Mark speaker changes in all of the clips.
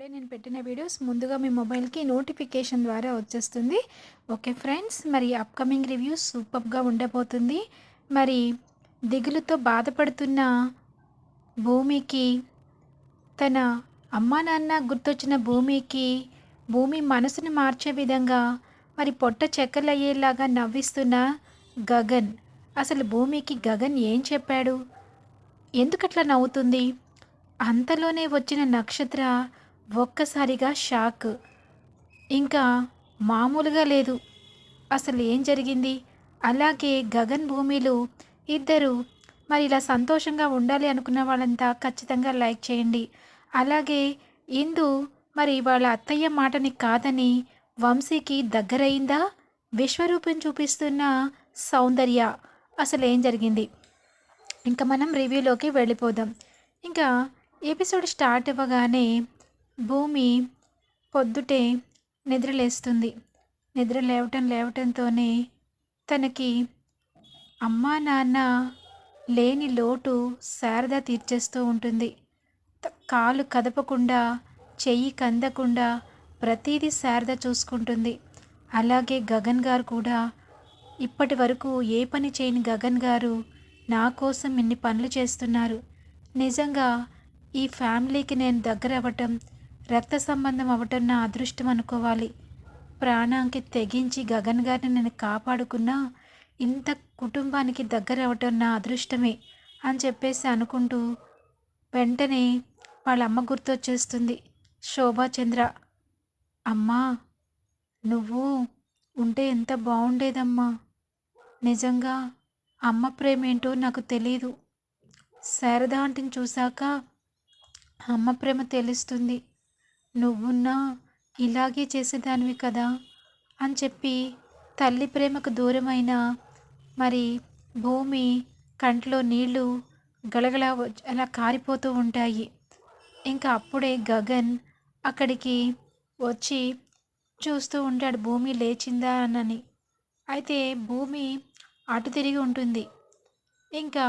Speaker 1: అప్పుడే నేను పెట్టిన వీడియోస్ ముందుగా మీ మొబైల్కి నోటిఫికేషన్ ద్వారా వచ్చేస్తుంది. ఓకే ఫ్రెండ్స్ మరి అప్కమింగ్ రివ్యూస్ సూపర్గా ఉండబోతుంది. మరి దిగులుతో బాధపడుతున్న భూమికి తన అమ్మా నాన్న గుర్తొచ్చిన భూమికి భూమి మనసును మార్చే విధంగా మరి పొట్ట చెక్కలయ్యేలాగా నవ్విస్తున్న గగన్. అసలు భూమికి గగన్ ఏం చెప్పాడు? ఎందుకట్లా నవ్వుతుంది? అంతలోనే వచ్చిన నక్షత్ర ఒక్కసారిగా షాక్. ఇంకా మామూలుగా లేదు. అసలు ఏం జరిగింది? అలాగే గగన్ భూమిలు ఇద్దరు మరి ఇలా సంతోషంగా ఉండాలి అనుకున్న వాళ్ళంతా ఖచ్చితంగా లైక్ చేయండి. అలాగే ఇందు మరి వాళ్ళ అత్తయ్య మాటని కాదని వంశీకి దగ్గరైందా? విశ్వరూపం చూపిస్తున్న సౌందర్య అసలు ఏం జరిగింది? ఇంకా మనం రివ్యూలోకి వెళ్ళిపోదాం. ఇంకా ఎపిసోడ్ స్టార్ట్ అవ్వగానే భూమి పొద్దుటే నిద్రలేస్తుంది. నిద్ర లేవటం లేవటంతోనే తనకి అమ్మా నాన్న లేని లోటు శారద తీర్చేస్తూ ఉంటుంది. కాలు కదపకుండా చెయ్యి కందకుండా ప్రతిదీ శారద చూసుకుంటుంది. అలాగే గగన్ గారు కూడా ఇప్పటి వరకు ఏ పని చేయని గగన్ గారు నా కోసం ఇన్ని పనులు చేస్తున్నారు. నిజంగా ఈ ఫ్యామిలీకి నేను దగ్గర అవ్వటం రక్త సంబంధం అవ్వటం నా అదృష్టం అనుకోవాలి. ప్రాణానికి తెగించి గగన్ గారిని నేను కాపాడుకున్నా ఇంత కుటుంబానికి దగ్గర అవటం నా అదృష్టమే అని చెప్పేసి అనుకుంటూ వెంటనే వాళ్ళ అమ్మ గుర్తొచ్చేస్తుంది శోభాచంద్ర అమ్మా నువ్వు ఉంటే ఎంత బాగుండేదమ్మా. నిజంగా అమ్మ ప్రేమ ఏంటో నాకు తెలియదు శారదా ఆంటీని చూశాక అమ్మ ప్రేమ తెలుస్తుంది. నువ్వున్నా ఇలాగే చేసేదానివి కదా అని చెప్పి తల్లి ప్రేమకు దూరమైన మరి భూమి కంట్లో నీళ్ళు గలగల అలా కారిపోతూ ఉంటాయి. ఇంకా అప్పుడే గగన్ అక్కడికి వచ్చి చూస్తూ ఉంటాడు భూమి లేచిందా? అని అయితే భూమి అటు తిరిగి ఉంటుంది. ఇంకా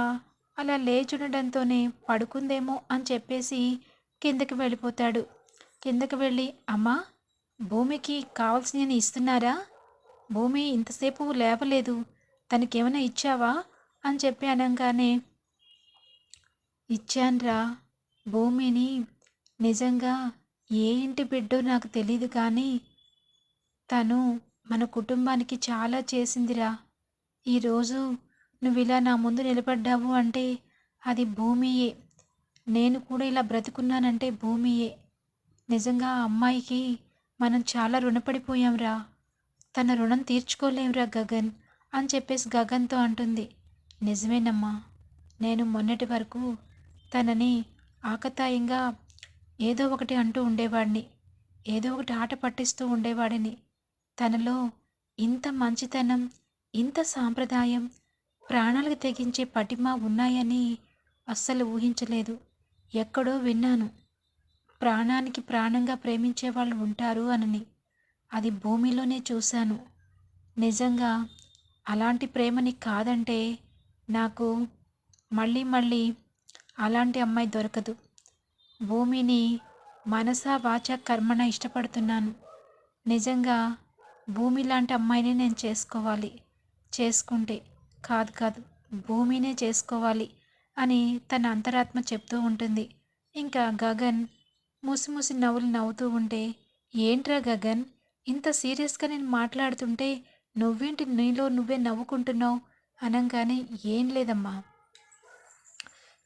Speaker 1: అలా లేచుండడంతోనే పడుకుందేమో అని చెప్పేసి కిందకి వెళ్ళిపోతాడు. కిందకి వెళ్ళి అమ్మా భూమికి కావాల్సినవి ఇస్తున్నారా? భూమి ఇంతసేపు లేవలేదు తనకేమైనా ఇచ్చావా? అని చెప్పి అనగానే ఇచ్చాన్రా భూమిని నిజంగా ఏ ఇంటి బిడ్డో నాకు తెలియదు కానీ తను మన కుటుంబానికి చాలా చేసిందిరా. ఈరోజు నువ్వు ఇలా నా ముందు నిలబడ్డావు అంటే అది భూమియే. నేను కూడా ఇలా బ్రతుకున్నానంటే భూమియే. నిజంగా ఆ అమ్మాయికి మనం చాలా రుణపడిపోయాంరా. తన రుణం తీర్చుకోలేంరా గగన్ అని చెప్పేసి గగన్తో అంటుంది. నిజమేనమ్మా. నేను మొన్నటి వరకు తనని ఆకతాయంగా ఏదో ఒకటి అంటూ ఉండేవాడిని. ఏదో ఒకటి ఆట పట్టిస్తూ ఉండేవాడిని. తనలో ఇంత మంచితనం ఇంత సాంప్రదాయం ప్రాణాలకు తెగించే పటిమ ఉన్నాయని అస్సలు ఊహించలేదు. ఎక్కడో విన్నాను. ప్రాణానికి ప్రాణంగా ప్రేమించే వాళ్ళు ఉంటారు అనని అది భూమిలోనే చూశాను. నిజంగా అలాంటి ప్రేమని కాదంటే నాకు మళ్ళీ మళ్ళీ అలాంటి అమ్మాయి దొరకదు. భూమిని మనసా వాచ కర్మణ ఇష్టపడుతున్నాను. నిజంగా భూమి లాంటి అమ్మాయిని నేను చేసుకోవాలి. చేసుకుంటే కాదు కాదు భూమినే చేసుకోవాలి అని తన అంతరాత్మ చెప్తూ ఉంటుంది. ఇంకా గగన్ ముసి నవ్వులు నవ్వుతూ ఉంటే ఏంట్రా గగన్? ఇంత సీరియస్గా నేను మాట్లాడుతుంటే నువ్వేంటి నీలో నువ్వే నవ్వుకుంటున్నావు? అనగానే ఏం లేదమ్మా.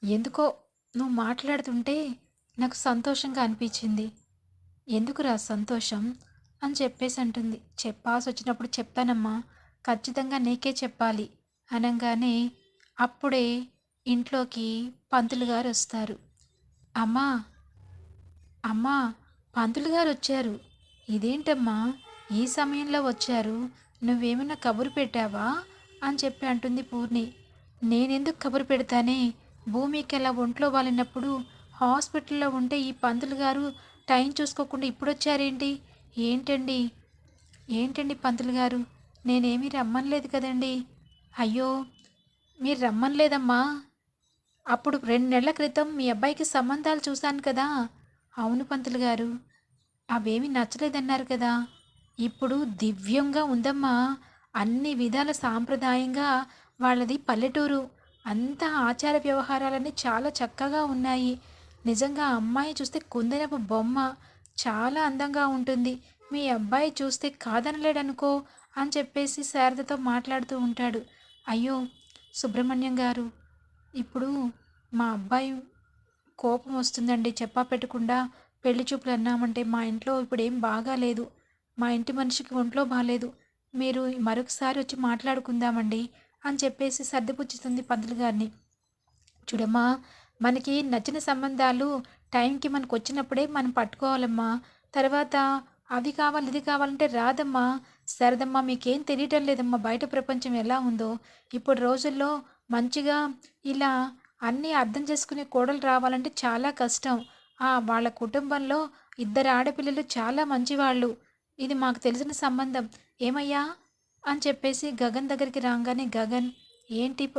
Speaker 1: ఎందుకో నువ్వు మాట్లాడుతుంటే నాకు సంతోషంగా అనిపించింది. ఎందుకురా సంతోషం? అని చెప్పేసి అంటుంది. చెప్పాల్సి వచ్చినప్పుడు చెప్తానమ్మా. ఖచ్చితంగా నీకే చెప్పాలి. అనగానే అప్పుడే ఇంట్లోకి పంతులు గారు వస్తారు అమ్మా అమ్మా పంతులు గారు వచ్చారు. ఇదేంటమ్మా ఈ సమయంలో వచ్చారు? నువ్వేమైనా కబురు పెట్టావా? అని చెప్పి అంటుంది పూర్ణి. నేనెందుకు కబురు పెడతానే? భూమికి అలా ఒంట్లో వాలినప్పుడు హాస్పిటల్లో ఉంటే ఈ పంతులు గారు టైం చూసుకోకుండా ఇప్పుడు వచ్చారేంటి ఏంటండి? ఏంటండి పంతులు గారు? నేనేమీ రమ్మనలేదు కదండి. అయ్యో మీరు రమ్మనలేదమ్మా. అప్పుడు రెండు నెలల క్రితం మీ అబ్బాయికి సంబంధాలు చూశాను కదా. అవును పంతులు గారు. అవేమి నచ్చలేదన్నారు కదా. ఇప్పుడు దివ్యంగా ఉందమ్మా. అన్ని విధాల సాంప్రదాయంగా వాళ్ళది పల్లెటూరు. అంతా ఆచార వ్యవహారాలన్నీ చాలా చక్కగా ఉన్నాయి. నిజంగా అమ్మాయి చూస్తే కుందనపు బొమ్మ. చాలా అందంగా ఉంటుంది. మీ అబ్బాయి చూస్తే కాదనలేడనుకో అని చెప్పేసి శారదతో మాట్లాడుతూ ఉంటాడు. అయ్యో సుబ్రహ్మణ్యం గారు. ఇప్పుడు మా అబ్బాయి కోపం వస్తుందండి. చెప్పా పెట్టకుండా పెళ్ళి చూపులు అన్నామంటే మా ఇంట్లో ఇప్పుడు ఏం బాగాలేదు. మా ఇంటి మనిషికి ఒంట్లో బాగాలేదు మీరు మరొకసారి వచ్చి మాట్లాడుకుందామండి అని చెప్పేసి సర్దిపుచ్చుతుంది పంతులు గారిని. చూడమ్మా మనకి నచ్చిన సంబంధాలు టైంకి మనకు వచ్చినప్పుడే మనం పట్టుకోవాలమ్మా. తర్వాత అది కావాలి ఇది కావాలంటే రాదమ్మా. సరదమ్మా మీకేం తెలియటం లేదమ్మా. బయట ప్రపంచం ఎలా ఉందో. ఇప్పుడు రోజుల్లో మంచిగా ఇలా అన్నీ అర్థం చేసుకునే కోడలు రావాలంటే చాలా కష్టం. ఆ వాళ్ళ కుటుంబంలో ఇద్దరు ఆడపిల్లలు చాలా మంచివాళ్ళు. ఇది మాకు తెలిసిన సంబంధం. ఏమయ్యా? అని చెప్పేసి గగన్ దగ్గరికి రాగానే గగన్ ఏంటి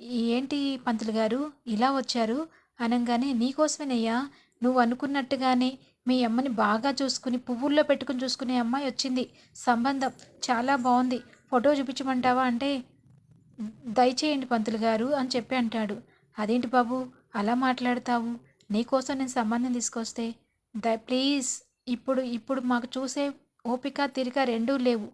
Speaker 1: ఏంటి పంతులు గారు? ఇలా వచ్చారు? అనగానే నీకోసమేనయ్యా. నువ్వు అనుకున్నట్టుగానే మీ అమ్మని బాగా చూసుకుని పువ్వుల్లో పెట్టుకుని చూసుకునే అమ్మాయి వచ్చింది. సంబంధం చాలా బాగుంది ఫోటో చూపించమంటావా? అంటే దయచేయండి పంతులు గారు అని చెప్పి అంటాడు. అదేంటి బాబు? అలా మాట్లాడతావు? నీకోసం నేను సంబంధం తీసుకొస్తే? ద ప్లీజ్. ఇప్పుడు ఇప్పుడు మాకు చూసే ఓపిక తీరిక రెండూ లేవు.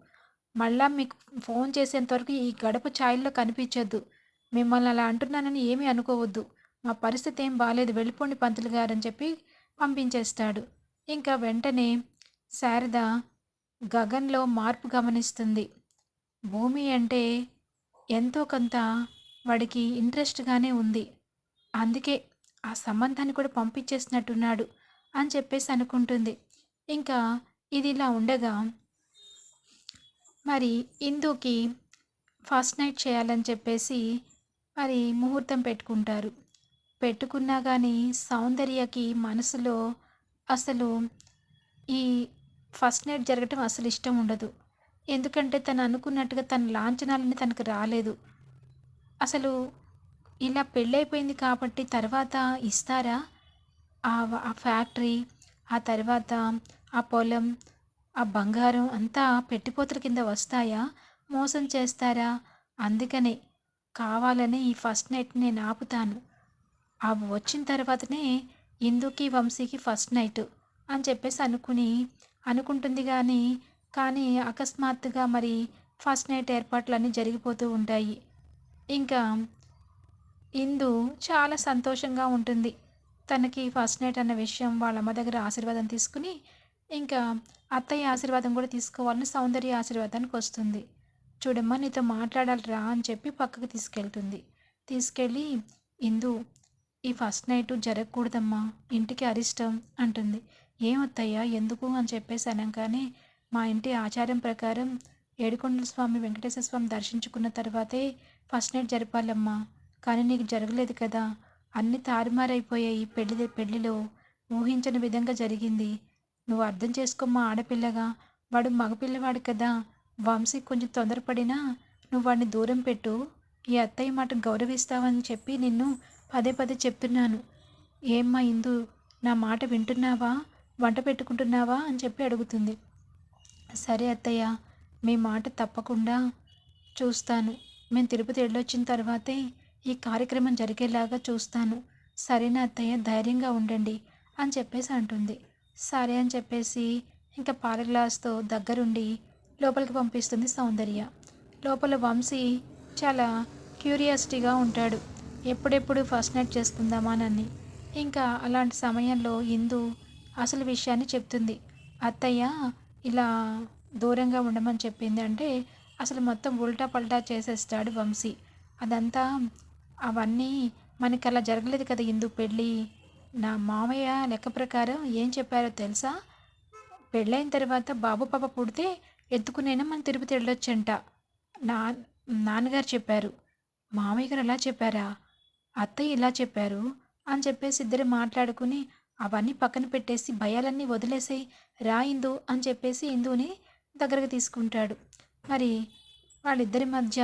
Speaker 1: మళ్ళా మీకు ఫోన్ చేసేంతవరకు ఈ గడప ఛాయల్లో కనిపించొద్దు. మిమ్మల్ని అలా అంటున్నానని ఏమీ అనుకోవద్దు. మా పరిస్థితి ఏం బాగాలేదు వెళ్ళిపోండి పంతులు గారు అని చెప్పి పంపించేస్తాడు. ఇంకా వెంటనే శారద గగన్లో మార్పు గమనిస్తుంది. భూమి అంటే ఎంతో కొంత వాడికి ఇంట్రెస్ట్గానే ఉంది. అందుకే ఆ సంబంధాన్ని కూడా పంపించేసినట్టున్నాడు అని చెప్పేసి అనుకుంటుంది. ఇంకా ఇది ఇలా ఉండగా మరి ఇందుకి ఫస్ట్ నైట్ చేయాలని చెప్పేసి మరి ముహూర్తం పెట్టుకుంటారు. పెట్టుకున్నా కానీ సౌందర్యకి మనసులో అసలు ఈ ఫస్ట్ నైట్ జరగటం అసలు ఇష్టం ఉండదు. ఎందుకంటే తను అనుకున్నట్టుగా తన లాంఛనాలని తనకు రాలేదు. అసలు ఇలా పెళ్ళైపోయింది కాబట్టి తర్వాత ఇస్తారా? ఆ ఆ ఫ్యాక్టరీ ఆ తర్వాత ఆ పొలం ఆ బంగారం అంతా పెట్టిపోతుల కింద వస్తాయా? మోసం చేస్తారా? అందుకనే కావాలని ఈ ఫస్ట్ నైట్ నేను ఆపుతాను. అవి వచ్చిన తర్వాతనే ఇందుకి వంశీకి ఫస్ట్ నైట్ అని చెప్పేసి అనుకుని అనుకుంటుంది కానీ కానీ అకస్మాత్తుగా మరి ఫస్ట్ నైట్ ఏర్పాట్లు అన్నీ జరిగిపోతూ ఉంటాయి. ఇంకా ఇందు చాలా సంతోషంగా ఉంటుంది. తనకి ఫస్ట్ నైట్ అన్న విషయం వాళ్ళ అమ్మ దగ్గర ఆశీర్వాదం తీసుకుని ఇంకా అత్తయ్య ఆశీర్వాదం కూడా తీసుకోవాలని సౌందర్య ఆశీర్వాదానికి వస్తుంది. చూడమ్మా నీతో మాట్లాడాలి రా అని చెప్పి పక్కకు తీసుకెళ్తుంది. తీసుకెళ్ళి ఇందు ఈ ఫస్ట్ నైట్ జరగకూడదమ్మా ఇంటికి అరిష్టం అంటుంది. ఏమత్తయ్యా ఎందుకు? అని చెప్పేసి అనగానే మా ఇంటి ఆచారం ప్రకారం ఏడుకొండల స్వామి వెంకటేశ్వర స్వామి దర్శించుకున్న తర్వాతే ఫస్ట్ నైట్ జరపాలమ్మా. కానీ నీకు జరగలేదు కదా. అన్ని తారుమారైపోయాయి పెళ్ళి పెళ్ళిలో. ఊహించని విధంగా జరిగింది. నువ్వు అర్థం చేసుకోమ్మా ఆడపిల్లగా. వాడు మగపిల్లవాడు కదా. వంశీ కొంచెం తొందరపడినా నువ్వు వాడిని దూరం పెట్టు. ఈ అత్తయ్య మాట గౌరవిస్తావని చెప్పి నిన్ను పదే పదే చెప్తున్నాను. ఏమ్మా ఇందు? నా మాట వింటున్నావా? వంట పెట్టుకుంటున్నావా? అని చెప్పి అడుగుతుంది. సరే అత్తయ్య మీ మాట తప్పకుండా చూస్తాను. మేము తిరుపతి వెళ్ళొచ్చిన తర్వాతే ఈ కార్యక్రమం జరిగేలాగా చూస్తాను. సరేనా అత్తయ్య ధైర్యంగా ఉండండి అని చెప్పేసి అంటుంది. సరే అని చెప్పేసి ఇంకా పాల గ్లాస్తో దగ్గరుండి లోపలికి పంపిస్తుంది సౌందర్య. లోపల వంశీ చాలా క్యూరియాసిటీగా ఉంటాడు. ఎప్పుడెప్పుడు ఫస్ట్ నైట్ చేసుకుందామానని ఇంకా అలాంటి సమయంలో ఇందు అసలు విషయాన్ని చెప్తుంది. అత్తయ్య ఇలా దూరంగా ఉండమని చెప్పింది అంటే అసలు మొత్తం ఉల్టా పల్టా చేసేస్తాడు వంశీ. అదంతా అవన్నీ మనకి అలా జరగలేదు కదా ఇందు పెళ్ళి. నా మామయ్య లెక్క ప్రకారం ఏం చెప్పారో తెలుసా? పెళ్ళైన తర్వాత బాబు పాప పుడితే ఎత్తుకునైనా మనం తిరుపతి వెళ్ళొచ్చంట. నా నాన్నగారు చెప్పారు. మామయ్య గారు అలా చెప్పారా? అత్తయ్య ఇలా చెప్పారు అని చెప్పేసి ఇద్దరు మాట్లాడుకుని అవన్నీ పక్కన పెట్టేసి భయాలన్నీ వదిలేసాయి రా ఇందు అని చెప్పేసి ఇందుని దగ్గరకు తీసుకుంటాడు. మరి వాళ్ళిద్దరి మధ్య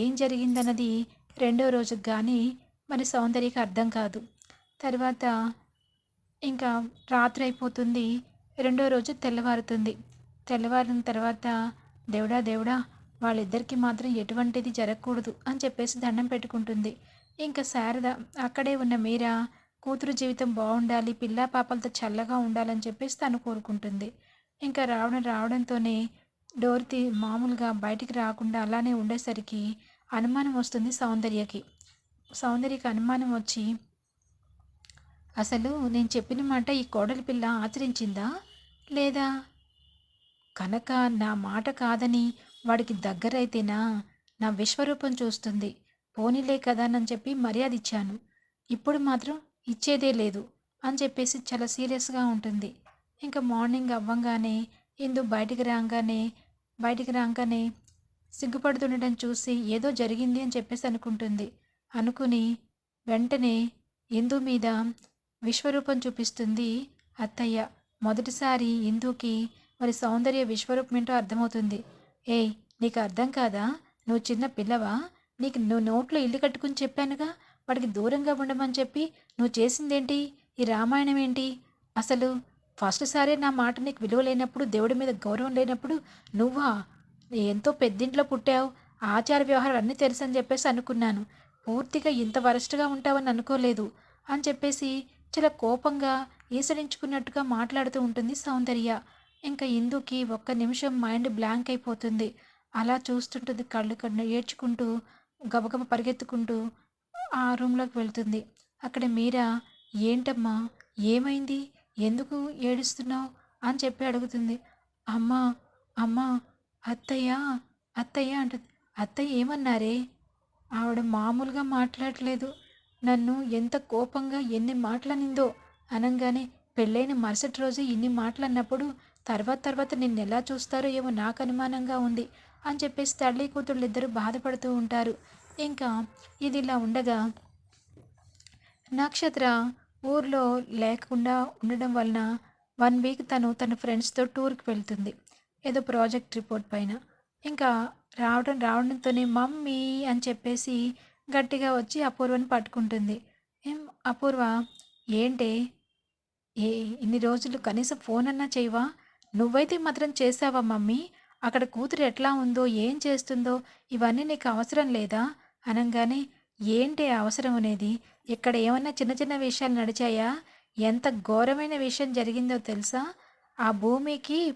Speaker 1: ఏం జరిగిందన్నది రెండో రోజుకి కానీ మరి సౌందర్యకి అర్థం కాదు. తర్వాత ఇంకా రాత్రి అయిపోతుంది రెండో రోజు తెల్లవారుతుంది. తెల్లవారిన తర్వాత దేవుడా దేవుడా వాళ్ళిద్దరికీ మాత్రం ఎటువంటిది జరగకూడదు అని చెప్పేసి దండం పెట్టుకుంటుంది. ఇంకా శారద అక్కడే ఉన్న మీరా కూతురు జీవితం బాగుండాలి పిల్ల పాపలతో చల్లగా ఉండాలని చెప్పేసి తను కోరుకుంటుంది. ఇంకా రావడం రావడంతోనే డోర్ తీ మామూలుగా బయటికి రాకుండా అలానే ఉండేసరికి అనుమానం వస్తుంది సౌందర్యకి. సౌందర్యకి అనుమానం వచ్చి అసలు నేను చెప్పిన మాట ఈ కోడలి పిల్ల ఆచరించిందా? లేదా? కనుక నా మాట కాదని వాడికి దగ్గరైతేనా? నా విశ్వరూపం చూస్తుంది. పోనీలే కదా అని చెప్పి మర్యాద ఇచ్చాను. ఇప్పుడు మాత్రం ఇచ్చేదే లేదు అని చెప్పేసి చాలా సీరియస్గా ఉంటుంది. ఇంకా మార్నింగ్ అవ్వంగానే ఇందు బయటికి రాగానే బయటికి రాగానే సిగ్గుపడుతుండటం చూసి ఏదో జరిగింది అని చెప్పేసి అనుకుంటుంది. అనుకుని వెంటనే ఇందు మీద విశ్వరూపం చూపిస్తుంది అత్తయ్య. మొదటిసారి ఇందుకి మరి సౌందర్య విశ్వరూపం ఏంటో అర్థమవుతుంది. ఏయ్ నీకు అర్థం కాదా? నువ్వు చిన్న పిల్లవా? నీకు నువ్వు నోట్లో ఇల్లు కట్టుకుని చెప్పానుగా? వాడికి దూరంగా ఉండమని చెప్పి నువ్వు చేసిందేంటి? ఈ రామాయణం ఏంటి? అసలు ఫస్ట్ సారే నా మాట నీకు విలువ లేనప్పుడు దేవుడి మీద గౌరవం లేనప్పుడు నువ్వా? ఎంతో పెద్దింట్లో పుట్టావు. ఆచార వ్యవహారాలు అన్నీ తెలుసు అని చెప్పేసి అనుకున్నాను. పూర్తిగా ఇంత వరస్ట్గా ఉంటావని అనుకోలేదు అని చెప్పేసి చాలా కోపంగా ఈసడించుకున్నట్టుగా మాట్లాడుతూ ఉంటుంది సౌందర్య. ఇంకా ఇందుకి ఒక్క నిమిషం మైండ్ బ్లాంక్ అయిపోతుంది. అలా చూస్తుంటుంది కళ్ళు కళ్ళు ఏడ్చుకుంటూ గబగబ పరిగెత్తుకుంటూ ఆ రూమ్లోకి వెళ్తుంది. అక్కడ మీరా ఏంటమ్మా ఏమైంది? ఎందుకు ఏడుస్తున్నావు? అని చెప్పి అడుగుతుంది. అమ్మా అమ్మా అత్తయ్య అత్తయ్య అంటుంది. అత్తయ్య ఏమన్నారే? ఆవిడ మామూలుగా మాట్లాడలేదు. నన్ను ఎంత కోపంగా ఎన్ని మాటలనిందో అనగానే పెళ్ళైన మరుసటి రోజు ఇన్ని మాటలన్నప్పుడు తర్వాత తర్వాత నిన్ను ఎలా చూస్తారో ఏమో నాకు అనుమానంగా ఉంది అని చెప్పేసి తల్లి కూతుళ్ళు ఇద్దరు బాధపడుతూ ఉంటారు. ఇంకా ఇది ఇలా ఉండగా నక్షత్ర ఊర్లో లేకుండా ఉండడం వలన వన్ వీక్ తను తన ఫ్రెండ్స్తో టూర్కి వెళ్తుంది. ఏదో ప్రాజెక్ట్ రిపోర్ట్ పైన. ఇంకా రావడం రావడంతోనే మమ్మీ అని చెప్పేసి గట్టిగా వచ్చి అపూర్వని పట్టుకుంటుంది. ఏం అపూర్వ? ఏంటి? ఏ ఇన్ని రోజులు కనీసం ఫోన్ అన్నా చేయవా? నువ్వైతే మాత్రం చేసావా మమ్మీ? అక్కడ కూతురు ఎట్లా ఉందో ఏం చేస్తుందో ఇవన్నీ నీకు అవసరం లేదా? అనగానే ఏంటి అవసరం అనేది? ఇక్కడ ఏమన్నా చిన్న చిన్న విషయాలు నడిచాయా? ఎంత ఘోరమైన విషయం జరిగిందో తెలుసా? ఆ భూమికి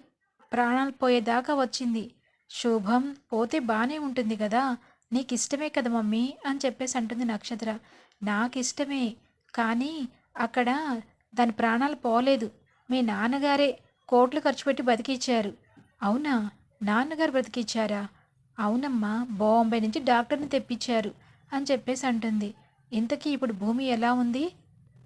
Speaker 1: ప్రాణాలు పోయేదాకా వచ్చింది. శుభం పోతే బాగానే ఉంటుంది కదా? నీకు ఇష్టమే కదా మమ్మీ అని చెప్పేసి అంటుంది నక్షత్ర. నాకు ఇష్టమే కానీ అక్కడ దాని ప్రాణాలు పోలేదు. మీ నాన్నగారే కోట్లు ఖర్చు పెట్టి బతికిచ్చారు. అవునా? నాన్నగారు బ్రతికిచ్చారా అవునమ్మా బాంబే నుంచి డాక్టర్ని తెప్పించారు అని చెప్పేసి అంటుంది. ఇంతకీ ఇప్పుడు భూమి ఎలా ఉంది?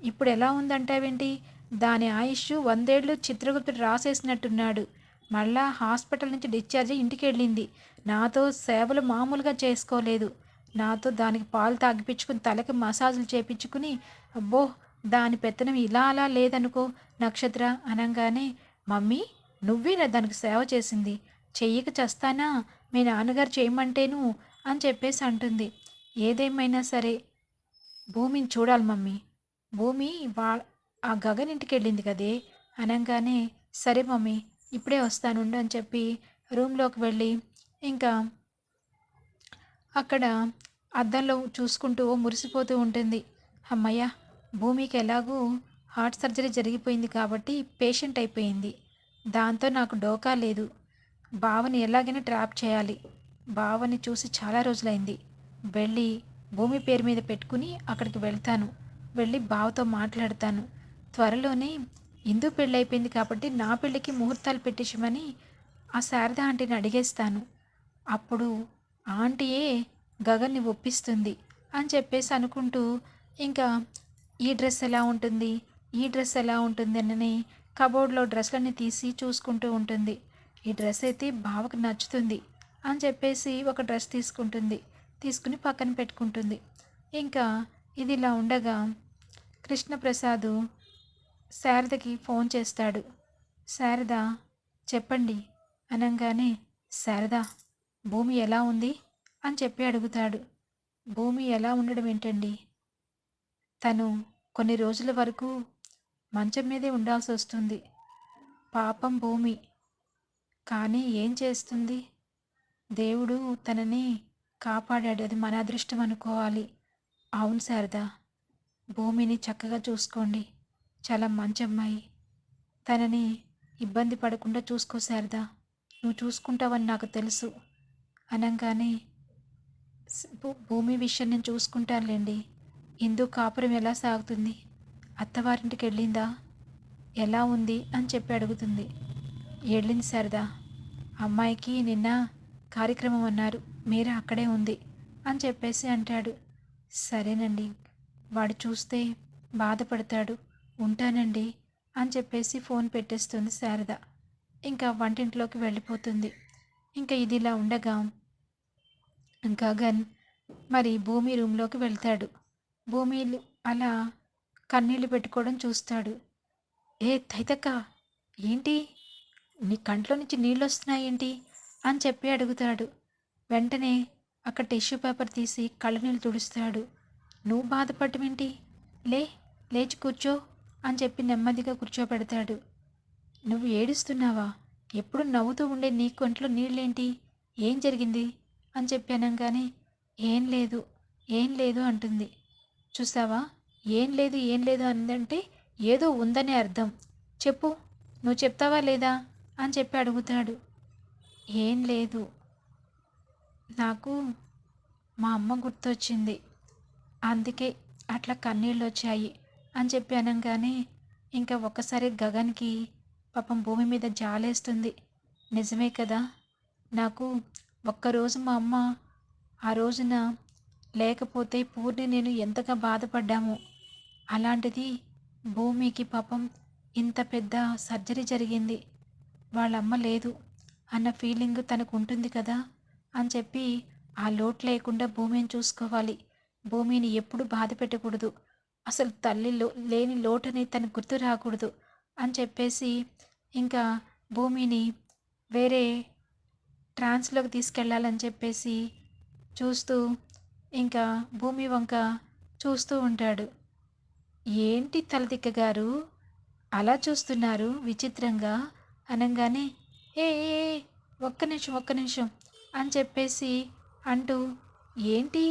Speaker 1: ఇప్పుడు ఎలా ఉందంటావేంటి? దాని ఆయుష్ వందేళ్ళు చిత్రగుప్తుడు రాసేసినట్టున్నాడు. మళ్ళా హాస్పిటల్ నుంచి డిశ్చార్జ్ ఇంటికి వెళ్ళింది నాతో సేవలు మామూలుగా చేసుకోలేదు. నాతో దానికి పాలు తాగిపించుకుని తలకి మసాజులు చేపించుకుని అబ్బో దాని పెత్తనం ఇలా అలా లేదనుకో నక్షత్ర అనగానే మమ్మీ నువ్వేనా దానికి సేవ చేసింది? చెయ్యక చేస్తానా? మీ నాన్నగారు చేయమంటేను అని చెప్పేసి అంటుంది. ఏదేమైనా సరే భూమిని చూడాలి మమ్మీ. భూమి వా ఆ గగన్ ఇంటికి వెళ్ళింది కదే. అనగానే సరే మమ్మీ ఇప్పుడే వస్తానుండు అని చెప్పి రూమ్లోకి వెళ్ళి ఇంకా అక్కడ అద్దంలో చూసుకుంటూ మురిసిపోతూ ఉంటుంది. అమ్మయ్య భూమికి ఎలాగూ హార్ట్ సర్జరీ జరిగిపోయింది కాబట్టి పేషెంట్ అయిపోయింది. దాంతో నాకు డోకా లేదు. బావని ఎలాగైనా ట్రాప్ చేయాలి. బావని చూసి చాలా రోజులైంది. వెళ్ళి భూమి పేరు మీద పెట్టుకుని అక్కడికి వెళ్తాను. వెళ్ళి బావతో మాట్లాడతాను. త్వరలోనే ఇందు పెళ్ళైపోయింది కాబట్టి నా పెళ్ళికి ముహూర్తాలు పెట్టించమని ఆ శారద ఆంటీని అడిగేస్తాను. అప్పుడు ఆంటీయే గగన్ని ఒప్పిస్తుంది అని చెప్పేసి అనుకుంటూ ఇంకా ఈ డ్రెస్ ఎలా ఉంటుంది? ఈ డ్రెస్ ఎలా ఉంటుంది? అని కబోర్డ్లో డ్రెస్లన్నీ తీసి చూసుకుంటూ ఉంటుంది. ఈ డ్రెస్ అయితే బావకు నచ్చుతుంది అని చెప్పేసి ఒక డ్రెస్ తీసుకుంటుంది తీసుకుని పక్కన పెట్టుకుంటుంది. ఇంకా ఇది ఇలా ఉండగా కృష్ణప్రసాద్ శారదకి ఫోన్ చేస్తాడు. శారద చెప్పండి. అనగానే శారద భూమి ఎలా ఉంది? అని చెప్పి అడుగుతాడు. భూమి ఎలా ఉండడం ఏంటండి? తను కొన్ని రోజుల వరకు మంచం మీదే ఉండాల్సి వస్తుంది. పాపం భూమి. కానీ ఏం చేస్తుంది? దేవుడు తనని కాపాడాడు. అది మన అదృష్టం అనుకోవాలి. అవును శారదా భూమిని చక్కగా చూసుకోండి. చాలా మంచి అమ్మాయి. తనని ఇబ్బంది పడకుండా చూసుకో శారదా. నువ్వు చూసుకుంటావని నాకు తెలుసు. అనగానే భూమి విషయం నేను చూసుకుంటానులేండి. ఇందు కాపురం ఎలా సాగుతుంది? అత్తవారింటికి వెళ్ళిందా ఎలా ఉంది? అని చెప్పి అడుగుతుంది. వెళ్ళింది సరదా అమ్మాయికి నిన్న కార్యక్రమం అన్నారు. మీరు అక్కడే ఉంది అని చెప్పేసి అంటాడు. సరేనండి వాడు చూస్తే బాధపడతాడు. ఉంటానండి అని చెప్పేసి ఫోన్ పెట్టేస్తుంది శారద. ఇంకా వంటింట్లోకి వెళ్ళిపోతుంది. ఇంకా ఇది ఇలా ఉండగా గగన్ మరి భూమి రూమ్లోకి వెళ్తాడు. భూమి అలా కన్నీళ్ళు పెట్టుకోవడం చూస్తాడు. ఏ తైతక్క ఏంటి? నీ కంట్లో నుంచి నీళ్ళు వస్తున్నాయేంటి? అని చెప్పి అడుగుతాడు. వెంటనే అక్కడ టిష్యూ పేపర్ తీసి కళ్ళనీళ్ళు తుడుస్తాడు. నువ్వు బాధపడమేంటి లే లేచి కూర్చో అని చెప్పి నెమ్మదిగా కూర్చోబెడతాడు. నువ్వు ఏడుస్తున్నావా? ఎప్పుడు నవ్వుతూ ఉండే నీ కొంట్లో నీళ్ళేంటి? ఏం జరిగింది? అని చెప్పి అనగానే ఏం లేదు ఏం లేదు అంటుంది. చూసావా? ఏం లేదు ఏం లేదు అందంటే ఏదో ఉందనే అర్థం. చెప్పు నువ్వు చెప్తావా లేదా? అని చెప్పి అడుగుతాడు. ఏం లేదు. నాకు మా అమ్మ గుర్తొచ్చింది. అందుకే అట్లా కన్నీళ్ళు వచ్చాయి అని చెప్పి అనగానే ఇంకా ఒక్కసారి గగన్కి పాపం భూమి మీద జాలేస్తుంది. నిజమే కదా? నాకు ఒక్కరోజు మా అమ్మ ఆ రోజున లేకపోతే పూర్ణి నేను ఎంతగా బాధపడ్డాము. అలాంటిది భూమికి పాపం ఇంత పెద్ద సర్జరీ జరిగింది. వాళ్ళమ్మ లేదు అన్న ఫీలింగ్ తనకు ఉంటుంది కదా అని చెప్పి ఆ లోటు లేకుండా భూమిని చూసుకోవాలి. భూమిని ఎప్పుడు బాధ పెట్టకూడదు. అసలు తల్లి లేని లోటని తనకు గుర్తు రాకూడదు అని చెప్పేసి ఇంకా భూమిని వేరే ట్రాన్స్లోకి తీసుకెళ్ళాలని చెప్పేసి చూస్తూ ఇంకా భూమి వంక చూస్తూ ఉంటాడు. ఏంటి తలదిక్క గారు అలా చూస్తున్నారు విచిత్రంగా. అనగానే ఏ ఏ, ఒక్క నిమిషం ఒక్క నిమిషం అని చెప్పేసి అంటూ ఏంటి?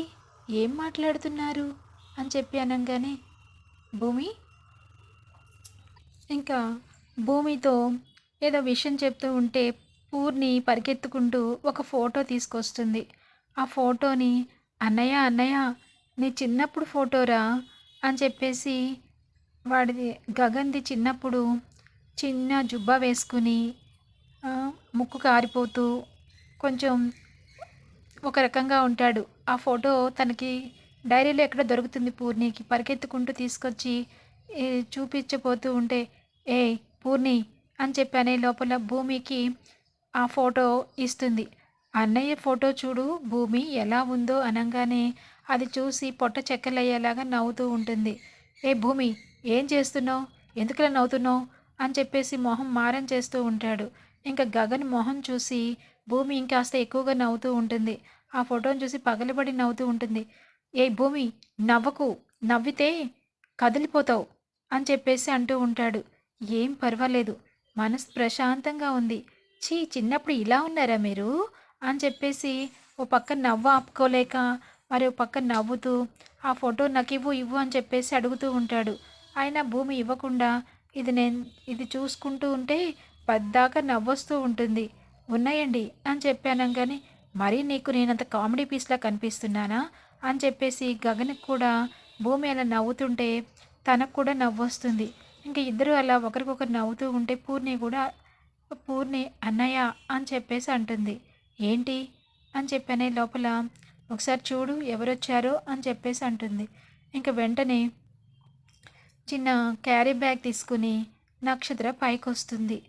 Speaker 1: ఏం మాట్లాడుతున్నారు? అని చెప్పి అనగానే భూమి ఇంకా భూమితో ఏదో విషయం చెప్తూ ఉంటే పూర్ణి పరిగెత్తుకుంటూ ఒక ఫోటో తీసుకొస్తుంది. ఆ ఫోటోని అన్నయ్య అన్నయ్య నీ చిన్నప్పుడు ఫోటోరా? అని చెప్పేసి వాడిది గగన్ది చిన్నప్పుడు చిన్న జుబ్బా వేసుకుని ముక్కు కారిపోతూ కొంచెం ఒక రకంగా ఉంటాడు. ఆ ఫోటో తనకి డైరీలో ఎక్కడ దొరుకుతుంది పూర్ణికి? పరిగెత్తుకుంటూ తీసుకొచ్చి చూపించబోతూ ఉంటే ఏ పూర్ణి అని చెప్పి అనే లోపల భూమికి ఆ ఫోటో ఇస్తుంది. అన్నయ్య ఫోటో చూడు భూమి ఎలా ఉందో అనగానే అది చూసి పొట్ట చెక్కలయ్యేలాగా నవ్వుతూ ఉంటుంది. ఏ భూమి ఏం చేస్తున్నావు? ఎందుకులా నవ్వుతున్నావు? అని చెప్పేసి మొహం మారం చేస్తూ ఉంటాడు. ఇంకా గగన్ మొహం చూసి భూమి ఇంకాస్త ఎక్కువగా నవ్వుతూ ఉంటుంది. ఆ ఫోటోని చూసి పగలబడి నవ్వుతూ ఉంటుంది. ఏ భూమి నవ్వకు నవ్వితే కదిలిపోతావు అని చెప్పేసి అంటూ ఉంటాడు. ఏం పర్వాలేదు మనసు ప్రశాంతంగా ఉంది. చీ చిన్నప్పుడు ఇలా ఉన్నారా మీరు? అని చెప్పేసి ఓ పక్క నవ్వు ఆపుకోలేక మరి ఓ పక్క నవ్వుతూ ఆ ఫోటో నాకు ఇవ్వు ఇవ్వు అని చెప్పేసి అడుగుతూ ఉంటాడు. అయినా భూమి ఇవ్వకుండా ఇది నేను ఇది చూసుకుంటూ ఉంటే పద్దాకా నవ్వొస్తూ ఉంటుంది. ఉన్నాయండి అని చెప్పాను కానీ మరీ నీకు నేనంత కామెడీ పీస్లా కనిపిస్తున్నానా? అని చెప్పేసి గగన్కి కూడా భూమి అలా నవ్వుతుంటే తనకు కూడా నవ్వొస్తుంది. ఇంకా ఇద్దరు అలా ఒకరికొకరు నవ్వుతూ ఉంటే పూర్ణి కూడా పూర్ణి అన్నయ్య అని చెప్పేసి అంటుంది. ఏంటి? అని చెప్పానే లోపల ఒకసారి చూడు ఎవరొచ్చారో అని చెప్పేసి అంటుంది. ఇంకా వెంటనే చిన్న క్యారీ బ్యాగ్ తీసుకుని నక్షత్ర పైకొస్తుంది.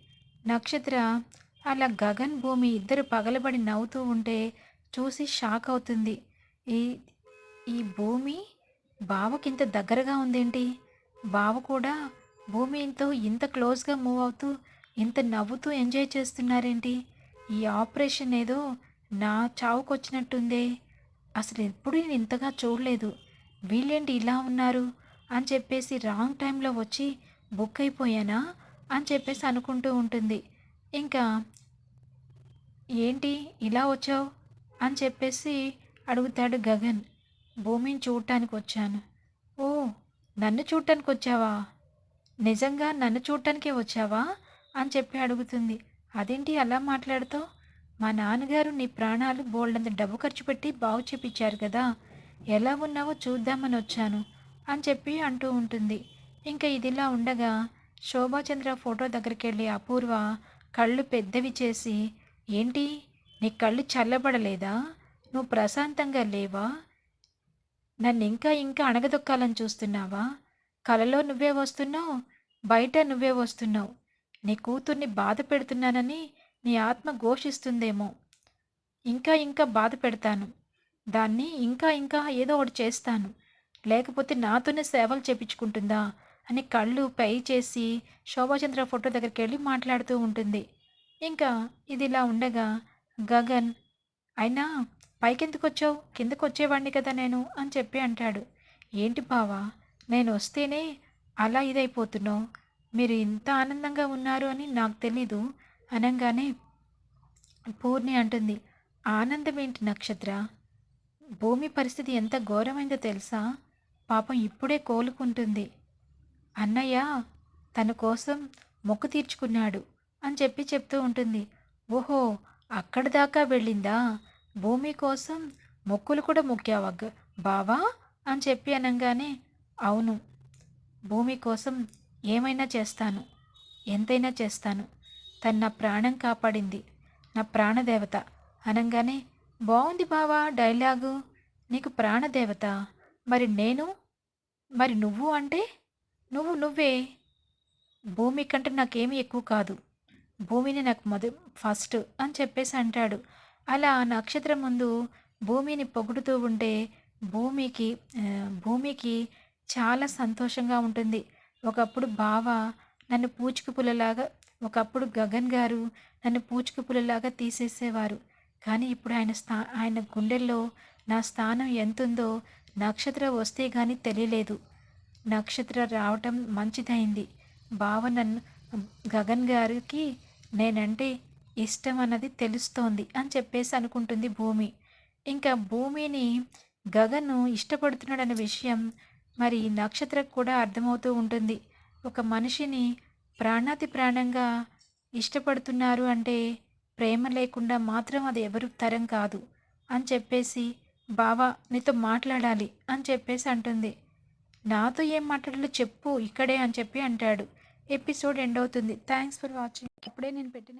Speaker 1: నక్షత్ర అలా గగన్ భూమి ఇద్దరు పగలబడి నవ్వుతూ ఉంటే చూసి షాక్ అవుతుంది. ఈ ఈ భూమి బావకింత దగ్గరగా ఉందేంటి? బావ కూడా భూమితో ఇంత క్లోజ్గా మూవ్ అవుతూ ఇంత నవ్వుతూ ఎంజాయ్ చేస్తున్నారేంటి? ఈ ఆపరేషన్ ఏదో నా చావుకొచ్చినట్టుందే. అసలు ఎప్పుడు నేను ఇంతగా చూడలేదు. వీళ్ళేంటి ఇలా ఉన్నారు? అని చెప్పేసి రాంగ్ టైంలో వచ్చి బుక్ అయిపోయానా అని చెప్పేసి అనుకుంటూ ఉంటుంది. ఇంకా ఏంటి ఇలా వచ్చావు అని చెప్పేసి అడుగుతాడు గగన్. భూమిని చూడటానికి వచ్చాను. ఓ నన్ను చూడటానికి వచ్చావా? నిజంగా నన్ను చూడటానికే వచ్చావా? అని చెప్పి అడుగుతుంది. అదేంటి అలా మాట్లాడుతావు? మా నాన్నగారు నీ ప్రాణాలు బోల్డంత డబ్బు ఖర్చు పెట్టి బాగు చేపించారు కదా. ఎలా ఉన్నావో చూద్దామని వచ్చాను. అని చెప్పి అంటూ ఉంటుంది. ఇంకా ఇదిలా ఉండగా శోభాచంద్ర ఫోటో దగ్గరికి వెళ్ళి అపూర్వ కళ్ళు పెద్దవి చేసి ఏంటి? నీ కళ్ళు చల్లబడలేదా? నువ్వు ప్రశాంతంగా లేవా? నన్ను ఇంకా ఇంకా అణగదొక్కాలని చూస్తున్నావా? కలలో నువ్వే వస్తున్నావు బయట నువ్వే వస్తున్నావు. నీ కూతుర్ని బాధ పెడుతున్నానని నీ ఆత్మ ఘోషిస్తుందేమో. ఇంకా ఇంకా బాధ పెడతాను. దాన్ని ఇంకా ఇంకా ఏదో ఒకటి చేస్తాను. లేకపోతే నాతోనే సేవలు చేపించుకుంటుందా? అని కళ్ళు పై చేసి శోభాచంద్ర ఫోటో దగ్గరికి వెళ్ళి మాట్లాడుతూ ఉంటుంది. ఇంకా ఇది ఇలా ఉండగా గగన్ అయినా పైకెందుకు వచ్చావు కిందకు వచ్చేవాడిని కదా నేను అని చెప్పి అంటాడు. ఏంటి బావా నేను వస్తేనే అలా ఇదైపోతున్నావు? మీరు ఇంత ఆనందంగా ఉన్నారు అని నాకు తెలీదు అనగానే పూర్ణి అంటుంది. ఆనందం ఏంటి నక్షత్ర? భూమి పరిస్థితి ఎంత ఘోరమైందో తెలుసా? పాపం ఇప్పుడే కోలుకుంటుంది. అన్నయ్య తన కోసం మొక్కు తీర్చుకున్నాడు అని చెప్పి చెప్తూ ఉంటుంది. ఓహో అక్కడ దాకా వెళ్ళిందా? భూమి కోసం మొక్కులు కూడా మొక్కావా బావా? అని చెప్పి అనగానే అవును భూమి కోసం ఏమైనా చేస్తాను ఎంతైనా చేస్తాను. తను నా ప్రాణం కాపాడింది నా ప్రాణదేవత. అనగానే బాగుంది బావా డైలాగు నీకు ప్రాణదేవత? మరి నేను? మరి నువ్వు అంటే? నువ్వు నువ్వే. భూమి కంటే నాకేమీ ఎక్కువ కాదు. భూమిని నాకు మొద ఫస్ట్ అని చెప్పేసి అంటాడు. అలా నక్షత్రం ముందు భూమిని పొగుడుతూ ఉంటే భూమికి భూమికి చాలా సంతోషంగా ఉంటుంది. ఒకప్పుడు బావ నన్ను పూచుకు పుల్లలాగా ఒకప్పుడు గగన్ గారు నన్ను పూచుకు పుల్లలాగా తీసేసేవారు. కానీ ఇప్పుడు ఆయన స్థా ఆయన గుండెల్లో నా స్థానం ఎంతుందో నక్షత్ర వస్తే కానీ తెలియలేదు. నక్షత్ర రావటం మంచిదైంది. బావ నన్ను గగన్ గారికి నేనంటే ఇష్టం అన్నది తెలుస్తోంది అని చెప్పేసి అనుకుంటుంది భూమి. ఇంకా భూమిని గగన్ ఇష్టపడుతున్నాడనే విషయం మరి నక్షత్రకు కూడా అర్థమవుతూ ఉంటుంది. ఒక మనిషిని ప్రాణాతి ప్రాణంగా ఇష్టపడుతున్నారు అంటే ప్రేమ లేకుండా మాత్రం అది ఎవరు తరం కాదు అని చెప్పేసి బావా నీతో మాట్లాడాలి అని చెప్పేసి అంటుంది. నాతో ఏం మాట్లాడాలో చెప్పు ఇక్కడే అని చెప్పి అంటాడు. ఎపిసోడ్ ఎండ్ అవుతుంది. Thanks for watching. ఇప్పుడే నేను పెట్టిన